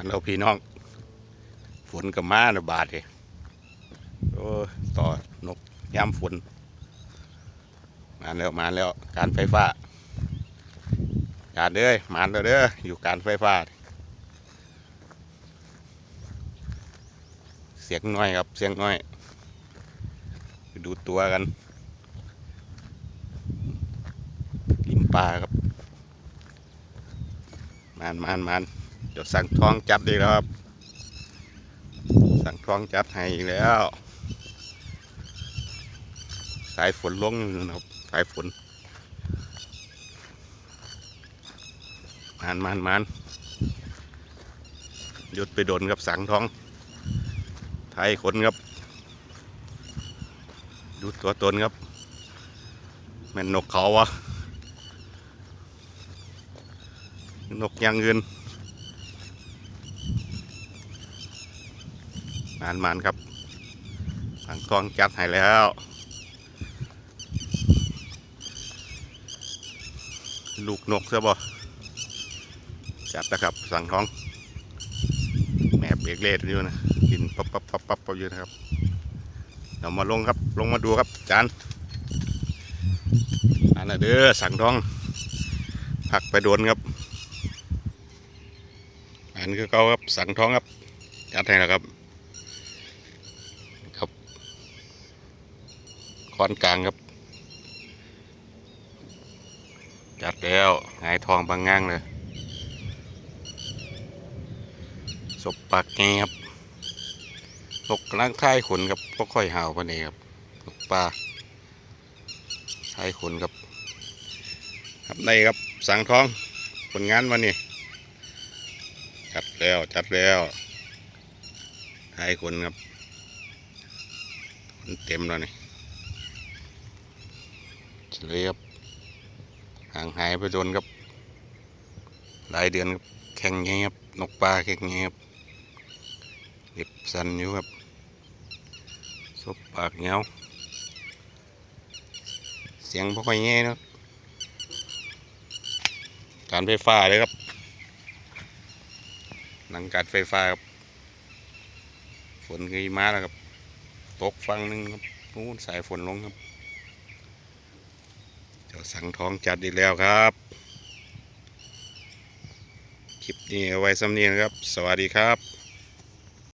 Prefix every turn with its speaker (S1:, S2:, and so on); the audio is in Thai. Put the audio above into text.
S1: อันเราพี่น้อง ฝนกับมาระบาดเลยโอ้ต่อนกย้ำฝน มาแล้วมาแล้ว การไฟฟ้าการเด้ยมาแล้วเด้ออยู่การไฟฟ้า เสียงน้อยครับเสียงน้อยไปดูตัวกันลิมปลาครับ มานมานมาน เดี๋ยวสั่งท้องจัดดีแล้วครับ สั่งท้องจัดให้อีกแล้ว สายฝนลงนะครับ สายฝนมานมานมานหยุดไปโดนกับสังท้อง ไทยคนครับดูตัวตนครับแม่นนกเขาวะนกยังเงิน มานมานครับสังทองจัดให้แล้ว ลูกนกใช่บ่จัดนะครับ สังท้อง แม่เบรกเลดอยู่นะกินปั๊บปั๊บปั๊บปั๊บปั๊บอยู่นะครับเดี๋ยวมาลงครับ ลงมาดูครับจานอันน่ะเด้อสังท้องผักไปโดนครับ อันคือเขาครับสังท้องครับจัดให้แล้วครับ คอนกลางครับ จัดแล้วหงายทองบางง่างเลยศพปากแงครับนกกำลังท้ายขนครับก็ค่อยห่าวกันเองครับนกปลาท้ายขนครับ ครับในครับสังทองผลงานวันนี้จัดแล้วจัดแล้วท้ายคนครับ เต็มแล้วนี่ เลยครับห่างหายไปโดนครับ หลายเดือนครับแข่งไงครับนกปลาแข่งไงครับเล็บสันอยู่ครับซบปากเงาเสียงไม่ค่อยแง่เนะการไฟฟ้าเลยครับหลังการไฟฟ้าครับฝนเคยมาแล้วครับ ตกฟังหนึ่งครับนู้นสายฝนลงครับ เจ้าสังท้องจัดอีกแล้วครับ คลิปนี้เอาไว้สำเนียงครับ สวัสดีครับ